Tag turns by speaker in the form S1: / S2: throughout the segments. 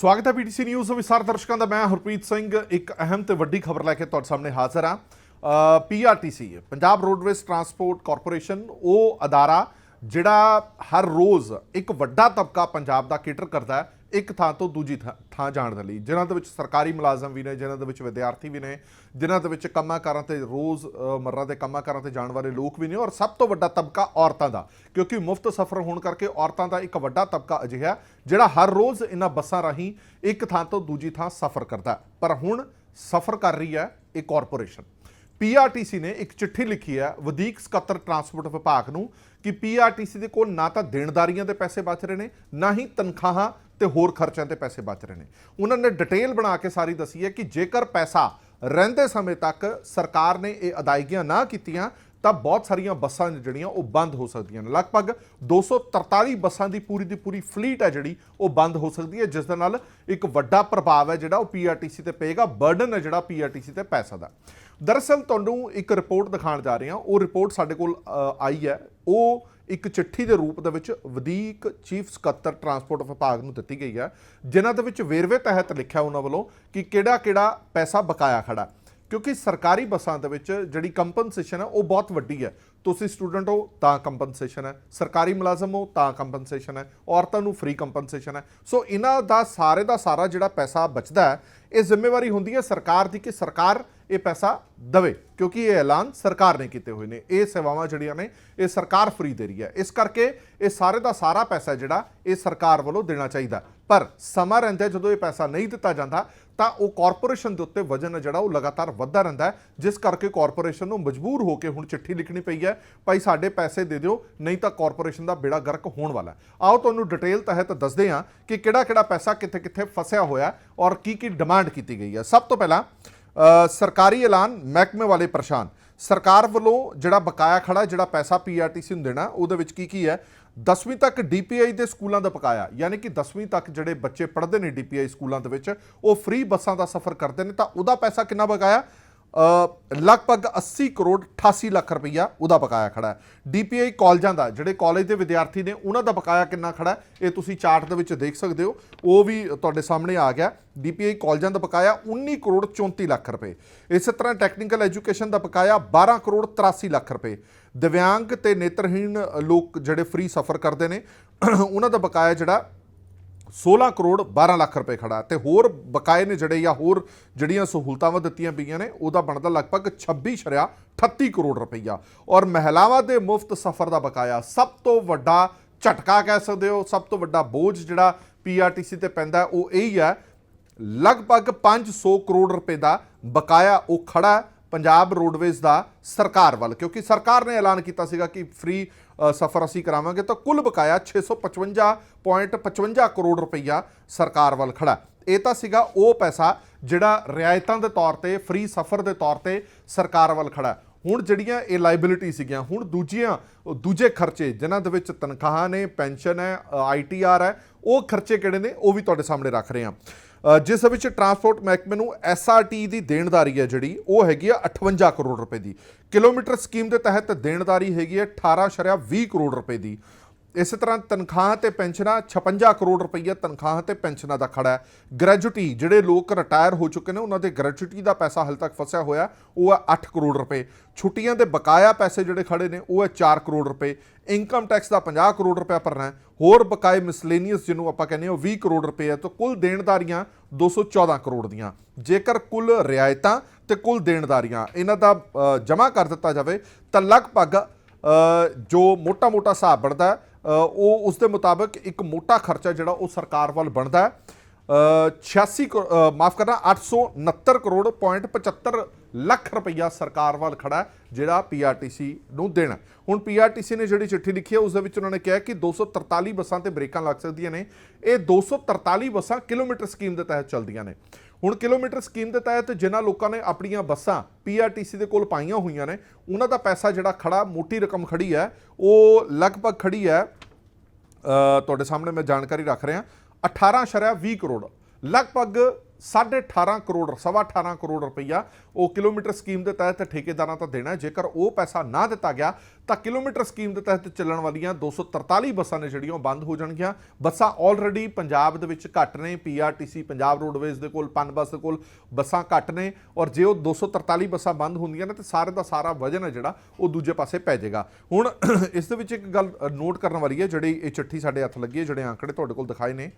S1: ਸਵਾਗਤ ਹੈ PTC news ਵਿਸਾਰ ਦਰਸ਼ਕਾਂ ਦਾ। ਮੈਂ ਹਰਪ੍ਰੀਤ ਸਿੰਘ, ਇੱਕ ਅਹਿਮ ਤੇ ਵੱਡੀ ਖਬਰ ਲੈ ਕੇ ਤੁਹਾਡੇ ਸਾਹਮਣੇ ਹਾਜ਼ਰ ਹਾਂ। PRTC Punjab roadways transport corporation, ਉਹ ਅਦਾਰਾ ਜਿਹੜਾ ਹਰ ਰੋਜ਼ ਇੱਕ ਵੱਡਾ ਤਬਕਾ ਪੰਜਾਬ ਦਾ ਕੇਟਰ ਕਰਦਾ ਹੈ। ਇੱਕ ਥਾਂ ਤੋਂ ਦੂਜੀ ਥਾਂ- ਥਾਂ ਜਾਣ ਦੇ ਲਈ। ਜਿਨ੍ਹਾਂ ਦੇ ਵਿੱਚ ਸਰਕਾਰੀ ਮੁਲਾਜ਼ਮ ਵੀ ਨੇ ਜਿਨ੍ਹਾਂ ਦੇ ਵਿੱਚ ਵਿਦਿਆਰਥੀ ਵੀ ਨੇ ਜਿਨ੍ਹਾਂ ਦੇ ਵਿੱਚ ਕੰਮਾਂ ਕਾਰਾਂ ਤੇ ਰੋਜ਼ ਅ, ਮਰਰਾ ਦੇ ਕੰਮਾਂ ਕਾਰਾਂ ਤੇ ਜਾਣ ਵਾਲੇ ਲੋਕ ਵੀ ਨੇ ਔਰ ਸਭ ਤੋਂ ਵੱਡਾ ਤਬਕਾ ਔਰਤਾਂ ਦਾ। ਕਿਉਂਕਿ ਮੁਫਤ ਸਫ਼ਰ ਹੋਣ ਕਰਕੇ ਔਰਤਾਂ ਦਾ ਇੱਕ ਵੱਡਾ ਤਬਕਾ ਅਜਿਹਾ ਜਿਹੜਾ ਹਰ ਰੋਜ਼ ਇਹਨਾਂ ਬੱਸਾਂ ਰਾਹੀਂ ਇੱਕ ਥਾਂ ਤੋਂ ਦੂਜੀ ਥਾਂ ਸਫ਼ਰ ਕਰਦਾ ਪਰ ਹੁਣ ਸਫ਼ਰ ਕਰ ਰਹੀ ਹੈ ਇਹ ਕਾਰਪੋਰੇਸ਼ਨ। ਪੀਆਰਟੀਸੀ ਨੇ ਇੱਕ ਚਿੱਠੀ ਲਿਖੀ ਹੈ ਵਧੀਕ ਸਕੱਤਰ ਟਰਾਂਸਪੋਰਟ ਵਿਭਾਗ ਨੂੰ ਕਿ ਪੀਆਰਟੀਸੀ ਦੇ ਕੋਲ ਨਾ ਤਾਂ ਦੇਣਦਾਰੀਆਂ ਦੇ ਪੈਸੇ ਬਚ ਰਹੇ ਨੇ ਨਾ ਹੀ ਤਨਖਾਹਾਂ ਤੇ ਹੋਰ ਖਰਚਿਆਂ ਤੇ ਪੈਸੇ ਬਚ ਰਹੇ ਨੇ। ਉਹਨਾਂ ਨੇ ਡਿਟੇਲ ਬਣਾ ਕੇ ਸਾਰੀ ਦੱਸੀ ਹੈ ਕਿ ਜੇਕਰ ਪੈਸਾ ਰਹਿੰਦੇ ਸਮੇਂ ਤੱਕ ਸਰਕਾਰ ਨੇ ਇਹ ਅਦਾਇਗੀਆਂ ਨਾ ਕੀਤੀਆਂ, ਤਾਂ ਬਹੁਤ ਸਾਰੀਆਂ ਬੱਸਾਂ ਜਿਹੜੀਆਂ ਉਹ ਬੰਦ ਹੋ ਸਕਦੀਆਂ ਨੇ। ਲਗਭਗ 243 ਬੱਸਾਂ ਦੀ ਪੂਰੀ ਦੀ ਪੂਰੀ ਫਲੀਟ ਹੈ ਜਿਹੜੀ ਉਹ ਬੰਦ ਹੋ ਸਕਦੀ ਹੈ, ਜਿਸ ਦੇ ਨਾਲ ਇੱਕ ਵੱਡਾ ਪ੍ਰਭਾਵ ਹੈ ਜਿਹੜਾ ਉਹ ਪੀਆਰਟੀਸੀ ਤੇ ਪਏਗਾ, ਬਰਡਨ ਹੈ ਜਿਹੜਾ ਪੀਆਰਟੀਸੀ ਤੇ ਪੈਸਾ ਦਾ। ਦਰਅਸਲ ਤੁਹਾਨੂੰ ਇੱਕ ਰਿਪੋਰਟ ਦਿਖਾਉਣ ਜਾ ਰਹੇ ਹਾਂ। ਉਹ ਰਿਪੋਰਟ ਸਾਡੇ ਕੋਲ ਆਈ ਹੈ। ਉਹ ਇੱਕ ਚਿੱਠੀ ਦੇ ਰੂਪ ਦੇ ਵਿੱਚ ਵਧੀਕ ਚੀਫ ਸਕੱਤਰ ਟਰਾਂਸਪੋਰਟ ਵਿਭਾਗ ਨੂੰ ਦਿੱਤੀ ਗਈ ਹੈ, ਜਿਨ੍ਹਾਂ ਦੇ ਵਿੱਚ ਵੇਰਵੇ ਤਹਿਤ ਲਿਖਿਆ ਉਹਨਾਂ ਵੱਲੋਂ ਕਿ ਕਿਹੜਾ ਕਿਹੜਾ ਪੈਸਾ ਬਕਾਇਆ ਖੜਾ ਕਿਉਂਕਿ ਸਰਕਾਰੀ ਬੱਸਾਂ ਦੇ ਵਿੱਚ ਜਿਹੜੀ ਕੰਪਨਸੇਸ਼ਨ ਹੈ, ਉਹ ਬਹੁਤ ਵੱਡੀ ਹੈ। ਤੁਸੀਂ ਸਟੂਡੈਂਟ ਹੋ, ਤਾਂ ਕੰਪਨਸੇਸ਼ਨ ਹੈ। ਸਰਕਾਰੀ ਮੁਲਾਜ਼ਮ ਹੋ, ਤਾਂ ਕੰਪਨਸੇਸ਼ਨ ਹੈ। ਔਰਤਾਂ ਨੂੰ ਫ੍ਰੀ ਕੰਪਨਸੇਸ਼ਨ ਹੈ। ਸੋ ਇਹਨਾਂ ਦਾ ਸਾਰੇ ਦਾ ਸਾਰਾ ਜਿਹੜਾ ਪੈਸਾ ਬਚਦਾ ਹੈ, ਇਹ ਜ਼ਿੰਮੇਵਾਰੀ ਹੁੰਦੀ ਹੈ ਸਰਕਾਰ ਦੀ ਕਿ ਸਰਕਾਰ ਇਹ ਪੈਸਾ ਦਵੇ, ਕਿਉਂਕਿ ਇਹ ਐਲਾਨ ਸਰਕਾਰ ਨੇ ਕੀਤੇ ਹੋਏ ਨੇ। ਇਹ ਸੇਵਾਵਾਂ ਜਿਹੜੀਆਂ ਨੇ, ਇਹ ਸਰਕਾਰ ਫ੍ਰੀ ਦੇ ਰਹੀ ਹੈ। ਇਸ ਕਰਕੇ ਇਹ ਸਾਰੇ ਦਾ ਸਾਰਾ ਪੈਸਾ ਜਿਹੜਾ, ਇਹ ਸਰਕਾਰ ਵੱਲੋਂ ਦੇਣਾ ਚਾਹੀਦਾ। ਪਰ ਸਮਾਂ ਰਹਿੰਦਾ ਜਦੋਂ ਇਹ ਪੈਸਾ ਨਹੀਂ ਦਿੱਤਾ ਜਾਂਦਾ, ਤਾਂ ਉਹ ਕਾਰਪੋਰੇਸ਼ਨ ਦੇ ਉੱਤੇ ਵਜਨ ਹੈ ਜਿਹੜਾ, ਉਹ ਲਗਾਤਾਰ ਵੱਧਦਾ ਰਹਿੰਦਾ ਜਿਸ ਕਰਕੇ ਕਾਰਪੋਰੇਸ਼ਨ ਨੂੰ ਮਜਬੂਰ ਹੋ ਕੇ ਹੁਣ ਚਿੱਠੀ ਲਿਖਣੀ ਪਈ ਹੈ, ਭਾਈ ਸਾਡੇ ਪੈਸੇ ਦੇ ਦਿਓ, ਨਹੀਂ ਤਾਂ ਕਾਰਪੋਰੇਸ਼ਨ ਦਾ ਬੇੜਾ ਗਰਕ ਹੋਣ ਵਾਲਾ ਆਓ ਤੁਹਾਨੂੰ ਡਿਟੇਲ ਤਹਿਤ ਦੱਸਦੇ ਹਾਂ ਕਿ ਕਿਹੜਾ ਕਿਹੜਾ ਪੈਸਾ ਕਿੱਥੇ ਕਿੱਥੇ ਫਸਿਆ ਹੋਇਆ ਔਰ ਕੀ ਕੀ ਡਿਮਾਂਡ ਕੀਤੀ ਗਈ ਹੈ। ਸਭ ਤੋਂ ਪਹਿਲਾਂ ਸਰਕਾਰੀ ਐਲਾਨ ਮਹਿਕਮੇ ਵਾਲੇ ਪਰੇਸ਼ਾਨ। ਸਰਕਾਰ ਵੱਲੋਂ ਜਿਹੜਾ ਬਕਾਇਆ ਖੜਾ, ਜਿਹੜਾ ਪੈਸਾ ਪੀਆਰਟੀਸੀ ਨੂੰ ਦੇਣਾ, ਉਹਦੇ ਵਿੱਚ ਕੀ ਕੀ ਹੈ? 10ਵੀਂ ਤੱਕ ਡੀਪੀਆਈ ਦੇ ਸਕੂਲਾਂ ਦਾ ਬਕਾਇਆ, ਯਾਨੀ ਕਿ 10ਵੀਂ ਤੱਕ ਜਿਹੜੇ ਬੱਚੇ ਪੜ੍ਹਦੇ ਨੇ ਡੀਪੀਆਈ ਸਕੂਲਾਂ ਦੇ ਵਿੱਚ, ਉਹ ਫ੍ਰੀ ਬੱਸਾਂ ਦਾ ਸਫ਼ਰ ਕਰਦੇ ਨੇ, ਤਾਂ ਉਹਦਾ ਪੈਸਾ ਕਿੰਨਾ ਬਕਾਇਆ? ਲਗਭਗ 80 ਕਰੋੜ 88 ਲੱਖ ਰੁਪਈਆ ਉਹਦਾ ਬਕਾਇਆ ਖੜਾ ਹੈ। ਡੀਪੀਆਈ ਕਾਲਜਾਂ ਦਾ, ਜਿਹੜੇ ਕਾਲਜ ਦੇ ਵਿਦਿਆਰਥੀ ਨੇ, ਉਹਨਾਂ ਦਾ ਬਕਾਇਆ ਕਿੰਨਾ ਖੜਾ ਇਹ ਤੁਸੀਂ ਚਾਰਟ ਦੇ ਵਿੱਚ ਦੇਖ ਸਕਦੇ ਹੋ। ਉਹ ਵੀ ਤੁਹਾਡੇ ਸਾਹਮਣੇ ਆ ਗਿਆ। ਡੀਪੀਆਈ ਕਾਲਜਾਂ ਦਾ ਬਕਾਇਆ 19 ਕਰੋੜ 34 ਲੱਖ ਰੁਪਏ। ਇਸੇ ਤਰ੍ਹਾਂ ਟੈਕਨੀਕਲ ਐਜੂਕੇਸ਼ਨ ਦਾ ਬਕਾਇਆ 12 ਕਰੋੜ 83 ਲੱਖ ਰੁਪਏ। ਦਿਵਿਆਂਗ ਤੇ ਨੇਤਰਹੀਣ ਲੋਕ ਜਿਹੜੇ ਫ੍ਰੀ ਸਫ਼ਰ ਕਰਦੇ ਨੇ, ਉਹਨਾਂ ਦਾ ਬਕਾਇਆ ਜਿਹੜਾ 16 ਕਰੋੜ 12 ਲੱਖ ਰੁਪਏ ਖੜਾ ਤੇ ਹੋਰ ਬਕਾਏ ਨੇ ਜਿਹੜੇ ਜਾਂ ਹੋਰ ਜਿਹੜੀਆਂ ਸਹੂਲਤਾਂ ਦਿੱਤੀਆਂ ਪਈਆਂ ਨੇ, ਉਹਦਾ ਬਣਦਾ ਲਗਭਗ 26 ਸ਼ਰਿਆ 38 ਕਰੋੜ ਰੁਪਈਆ। ਔਰ ਮਹਿਲਾਵਾਂ ਦੇ ਮੁਫਤ ਸਫ਼ਰ ਦਾ ਬਕਾਇਆ ਸਭ ਤੋਂ ਵੱਡਾ ਝਟਕਾ ਕਹਿ ਸਕਦੇ ਹੋ, ਸਭ ਤੋਂ ਵੱਡਾ ਬੋਝ ਜਿਹੜਾ ਪੀਆਰਟੀਸੀ ਤੇ ਪੈਂਦਾ ਉਹ ਇਹੀ ਹੈ, ਲਗਭਗ 500 ਕਰੋੜ ਰੁਪਏ ਦਾ ਬਕਾਇਆ ਉਹ ਖੜਾ ਪੰਜਾਬ ਰੋਡਵੇਜ਼ ਦਾ ਸਰਕਾਰ ਵੱਲ, ਕਿਉਂਕਿ ਸਰਕਾਰ ਨੇ ਐਲਾਨ ਕੀਤਾ ਸੀਗਾ ਕਿ ਫ੍ਰੀ ਸਫ਼ਰ ਅਸੀਂ ਕਰਾਵਾਂਗੇ, ਤਾਂ ਕੁੱਲ ਬਕਾਇਆ 655.55 ਕਰੋੜ ਰੁਪਈਆ ਸਰਕਾਰ ਵੱਲ ਖੜਾ ਇਹ ਤਾਂ ਸੀਗਾ ਉਹ ਪੈਸਾ ਜਿਹੜਾ ਰਿਆਇਤਾਂ ਦੇ ਤੌਰ ਤੇ ਫ੍ਰੀ ਸਫ਼ਰ ਦੇ ਤੌਰ ਤੇ ਸਰਕਾਰ ਵੱਲ ਖੜਾ ਹੁਣ ਜਿਹੜੀਆਂ ਇਹ ਲਾਇਬਿਲਿਟੀ ਸੀਗੀਆਂ, ਹੁਣ ਦੂਜੀਆਂ ਦੂਜੇ ਖਰਚੇ ਜਿਨ੍ਹਾਂ ਦੇ ਵਿੱਚ ਤਨਖਾਹਾਂ ਨੇ, ਪੈਨਸ਼ਨ ਹੈ ਆਈਟੀਆਰ ਹੈ, ਉਹ ਖਰਚੇ ਕਿਹੜੇ ਨੇ, ਉਹ ਵੀ ਤੁਹਾਡੇ ਸਾਹਮਣੇ ਰੱਖ ਰਹੇ ਹਾਂ। ਜਿਸ ਵਿੱਚ ਟਰਾਂਸਪੋਰਟ ਮਹਿਕਮੇ ਨੂੰ ਐਸਆਰਟੀ ਦੀ ਦੇਣਦਾਰੀ ਹੈ ਜਿਹੜੀ, ਉਹ ਹੈਗੀ ਆ 58 ਕਰੋੜ ਰੁਪਏ ਦੀ। ਕਿਲੋਮੀਟਰ ਸਕੀਮ ਦੇ ਤਹਿਤ ਦੇਣਦਾਰੀ ਹੈਗੀ ਹੈ 18.20 ਕਰੋੜ ਰੁਪਏ ਦੀ। ਇਸੇ ਤਰ੍ਹਾਂ ਤਨਖਾਹਾਂ ਤੇ ਪੈਨਸ਼ਨਾਂ 56 ਕਰੋੜ ਰੁਪਈਆ ਤਨਖਾਹਾਂ ਤੇ ਪੈਨਸ਼ਨਾਂ ਦਾ ਖੜਾ ਹੈ। ਗ੍ਰੈਜੂਟੀ ਜਿਹੜੇ ਲੋਕ ਰਿਟਾਇਰ ਹੋ ਚੁੱਕੇ ਨੇ ਉਹਨਾਂ ਦੇ ਗ੍ਰੈਜੂਟੀ ਦਾ ਪੈਸਾ ਹਾਲੇ ਤੱਕ ਫਸਿਆ ਹੋਇਆ ਉਹ ਹੈ 8 ਕਰੋੜ ਰੁਪਏ। ਛੁੱਟੀਆਂ ਦੇ ਬਕਾਇਆ ਪੈਸੇ ਜਿਹੜੇ ਖੜੇ ਨੇ ਉਹ ਹੈ 4 ਕਰੋੜ ਰੁਪਏ। ਇਨਕਮ ਟੈਕਸ ਦਾ 50 ਕਰੋੜ ਰੁਪਏ ਭਰਨਾ ਹੈ। ਹੋਰ ਬਕਾਏ ਮਿਸਲੇਨੀਅਸ ਜਿਹਨੂੰ ਆਪਾਂ ਕਹਿੰਦੇ ਹਾਂ ਉਹ 20 ਕਰੋੜ ਰੁਪਏ ਹੈ। ਤਾਂ ਕੁੱਲ ਦੇਣਦਾਰੀਆਂ 214 ਕਰੋੜ ਦੀਆਂ। ਜੇਕਰ ਕੁੱਲ ਰਿਆਇਤਾਂ ਤੇ ਕੁੱਲ ਦੇਣਦਾਰੀਆਂ ਇਹਨਾਂ ਦਾ ਜਮ੍ਹਾਂ ਕਰ ਦਿੱਤਾ ਜਾਵੇ ਤਾਂ ਲਗਭਗ ਜੋ ਮੋਟਾ-ਮੋਟਾ ਹਿਸਾਬ ਬਣਦਾ ਹੈ, ਉਹ ਉਸ ਦੇ ਮੁਤਾਬਕ ਇੱਕ ਮੋਟਾ ਖਰਚਾ ਜਿਹੜਾ ਉਹ ਸਰਕਾਰ ਵੱਲ ਬਣਦਾ ਹੈ। ਅ, 86 ਮਾਫ ਕਰਨਾ 869 ਕਰੋੜ ਪੁਆਇੰਟ 75 ਲੱਖ ਰੁਪਈਆ ਸਰਕਾਰ ਵੱਲ ਖੜਾ ਹੈ, ਜਿਹੜਾ ਪੀਆਰਟੀਸੀ ਨੂੰ ਦੇਣਾ ਹੁਣ ਪੀਆਰਟੀਸੀ ਨੇ ਜਿਹੜੀ ਚਿੱਠੀ ਲਿਖੀ ਹੈ ਉਸ ਦੇ ਵਿੱਚ ਉਹਨਾਂ ਨੇ ਕਿਹਾ ਕਿ 243 ਬੱਸਾਂ ਤੇ ਬ੍ਰੇਕਾਂ ਲੱਗ ਸਕਦੀਆਂ ਨੇ। ਇਹ 243 ਬੱਸਾਂ ਕਿਲੋਮੀਟਰ ਸਕੀਮ ਦੇ ਤਹਿਤ ਚੱਲਦੀਆਂ ਨੇ। ਹੁਣ ਕਿਲੋਮੀਟਰ ਸਕੀਮ ਦੇ ਤਹਿਤ ਜਿਨ੍ਹਾਂ ਲੋਕਾਂ ਨੇ ਆਪਣੀਆਂ ਬੱਸਾਂ ਪੀਆਰਟੀਸੀ ਦੇ ਕੋਲ ਪਾਈਆਂ ਹੋਈਆਂ ਨੇ, ਉਹਨਾਂ ਦਾ ਪੈਸਾ ਜਿਹੜਾ ਖੜਾ, ਮੋਟੀ ਰਕਮ ਖੜੀ ਹੈ, ਉਹ ਲਗਭਗ ਖੜੀ ਹੈ। ਤੁਹਾਡੇ ਸਾਹਮਣੇ ਮੈਂ ਜਾਣਕਾਰੀ ਰੱਖ ਰਿਹਾ। 18 ਸ਼ਰਿਆ 20 ਕਰੋੜ। ਲਗਭਗ 18.5 ਕਰੋੜ, ਸਵਾ 18 ਕਰੋੜ ਰੁਪਈਆ ਉਹ ਕਿਲੋਮੀਟਰ ਸਕੀਮ ਦੇ ਤਹਿਤ ਠੇਕੇਦਾਰਾਂ ਤਾਂ ਦੇਣਾ ਜੇਕਰ ਉਹ ਪੈਸਾ ਨਾ ਦਿੱਤਾ ਗਿਆ, ਤਾਂ ਕਿਲੋਮੀਟਰ ਸਕੀਮ ਦੇ ਤਹਿਤ ਚੱਲਣ ਵਾਲੀਆਂ 243 ਬੱਸਾਂ ਨੇ ਜਿਹੜੀਆਂ ਉਹ ਬੰਦ ਹੋ ਜਾਣਗੀਆਂ। ਬੱਸਾਂ ਆਲਰੇਡੀ ਪੰਜਾਬ ਦੇ ਵਿੱਚ ਘੱਟ ਨੇ ਪੀਆਰਟੀਸੀ ਪੰਜਾਬ ਰੋਡਵੇਜ਼ ਦੇ ਕੋਲ, ਪਨ ਬੱਸ ਦੇ ਕੋਲ ਬੱਸਾਂ ਘੱਟ ਨੇ ਔਰ ਜੇ ਉਹ 243 ਬੱਸਾਂ ਬੰਦ ਹੁੰਦੀਆਂ ਨੇ, ਤੇ ਸਾਰੇ ਦਾ ਸਾਰਾ ਵਜਨ ਹੈ ਜਿਹੜਾ ਉਹ ਦੂਜੇ ਪਾਸੇ ਪੈ ਜਾਏਗਾ। ਹੁਣ ਇਸ ਦੇ ਵਿੱਚ ਇੱਕ ਗੱਲ ਨੋਟ ਕਰਨ ਵਾਲੀ ਹੈ, ਜਿਹੜੀ ਇਹ ਚਿੱਠੀ ਸਾਡੇ ਹੱਥ ਲੱਗੀ ਹੈ, ਜਿਹੜੇ ਆંકੜੇ ਤੁਹਾਡੇ ਕੋਲ ਦਿਖਾਏ ਨੇ।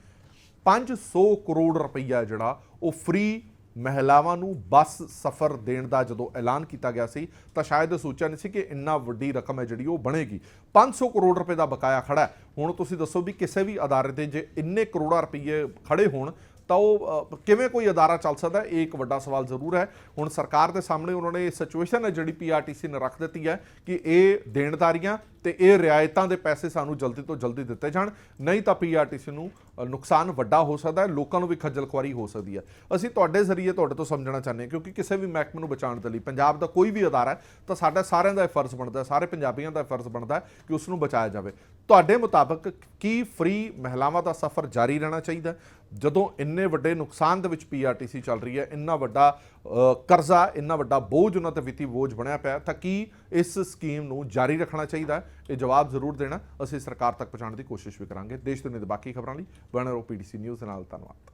S1: 500 ਕਰੋੜ ਰੁਪਈਆ ਜਿਹੜਾ ਉਹ ਫ੍ਰੀ ਮਹਿਲਾਵਾਂ ਨੂੰ ਬੱਸ ਸਫ਼ਰ ਦੇਣ ਦਾ ਜਦੋਂ ਐਲਾਨ ਕੀਤਾ ਗਿਆ ਸੀ, ਤਾਂ ਸ਼ਾਇਦ ਇਹ ਸੋਚਿਆ ਨਹੀਂ ਸੀ ਕਿ ਇੰਨਾ ਵੱਡੀ ਰਕਮ ਹੈ ਜਿਹੜੀ ਉਹ ਬਣੇਗੀ। 500 ਕਰੋੜ ਰੁਪਏ ਦਾ ਬਕਾਇਆ ਖੜਾ ਹੈ। ਹੁਣ ਤੁਸੀਂ ਦੱਸੋ ਵੀ ਕਿਸੇ ਵੀ ਅਦਾਰੇ ਤੇ ਜੇ ਇੰਨੇ ਕਰੋੜਾਂ ਰੁਪਏ ਖੜੇ ਹੋਣ, ਤਾਂ ਉਹ ਕਿਵੇਂ ਕੋਈ ਅਦਾਰਾ ਚੱਲ ਸਕਦਾ ਇਹ ਇੱਕ ਵੱਡਾ ਸਵਾਲ ਜ਼ਰੂਰ ਹੈ। ਹੁਣ ਸਰਕਾਰ ਦੇ ਸਾਹਮਣੇ ਉਹਨਾਂ ਨੇ ਸਿਚੁਏਸ਼ਨ ਹੈ ਜਿਹੜੀ ਪੀਆਰਟੀਸੀ ਨੇ ਰੱਖ ਦਿੱਤੀ ਹੈ ਕਿ ਇਹ ਦੇਣਦਾਰੀਆਂ ਤੇ ਇਹ ਰਿਆਇਤਾਂ ਦੇ ਪੈਸੇ ਸਾਨੂੰ ਜਲਦੀ ਤੋਂ ਜਲਦੀ ਦਿੱਤੇ ਜਾਣ। ਨਹੀਂ ਤਾਂ ਪੀਆਰਟੀਸੀ ਨੂੰ ਨੁਕਸਾਨ ਵੱਡਾ ਹੋ ਸਕਦਾ ਹੈ, ਲੋਕਾਂ ਨੂੰ ਵੀ ਖੱਜਲ ਖੁਆਰੀ ਹੋ ਸਕਦੀ ਹੈ। ਅਸੀਂ ਤੁਹਾਡੇ ਜ਼ਰੀਏ ਤੁਹਾਡੇ ਤੋਂ ਸਮਝਣਾ ਚਾਹੁੰਦੇ ਹਾਂ, ਕਿਉਂਕਿ ਕਿਸੇ ਵੀ ਮਹਿਕਮੇ ਨੂੰ ਬਚਾਉਣ ਦੇ ਲਈ ਪੰਜਾਬ ਦਾ ਕੋਈ ਵੀ ਅਦਾਰਾ ਹੈ, ਤਾਂ ਸਾਡਾ ਸਾਰਿਆਂ ਦਾ ਇਹ ਫਰਜ਼ ਬਣਦਾ ਸਾਰੇ ਪੰਜਾਬੀਆਂ ਦਾ ਇਹ ਫਰਜ਼ ਬਣਦਾ ਕਿ ਉਸ ਨੂੰ ਬਚਾਇਆ ਜਾਵੇ। ਤੁਹਾਡੇ ਮੁਤਾਬਕ ਕੀ ਫ੍ਰੀ ਮਹਿਲਾਵਾਂ ਦਾ ਸਫ਼ਰ ਜਾਰੀ ਰਹਿਣਾ ਚਾਹੀਦਾ ਜਦੋਂ ਇੰਨੇ ਵੱਡੇ ਨੁਕਸਾਨ ਦੇ ਵਿੱਚ ਪੀਆਰਟੀਸੀ ਚੱਲ ਰਹੀ ਹੈ, ਇੰਨਾ ਵੱਡਾ ਕਰਜ਼ਾ ਇੰਨਾ ਵੱਡਾ ਬੋਝ ਉਹਨਾਂ ਤੇ ਵਿੱਤੀ ਬੋਝ ਬਣਿਆ ਪਿਆ ਤਾਂ ਕੀ ਇਸ ਸਕੀਮ ਨੂੰ ਜਾਰੀ ਰੱਖਣਾ ਚਾਹੀਦਾ ਹੈ? ਇਹ ਜਵਾਬ ਜ਼ਰੂਰ ਦੇਣਾ। ਅਸੀਂ ਸਰਕਾਰ ਤੱਕ ਪਹੁੰਚਾਉਣ ਦੀ ਕੋਸ਼ਿਸ਼ ਵੀ ਕਰਾਂਗੇ। ਦੇਸ਼ ਦੁਨੀਆ ਦੇ ਬਾਕੀ ਖਬਰਾਂ ਲਈ ਬਣੇ ਰਹੋ ਪੀਡੀਸੀ ਨਿਊਜ਼ ਦੇ ਨਾਲ ਧੰਨਵਾਦ।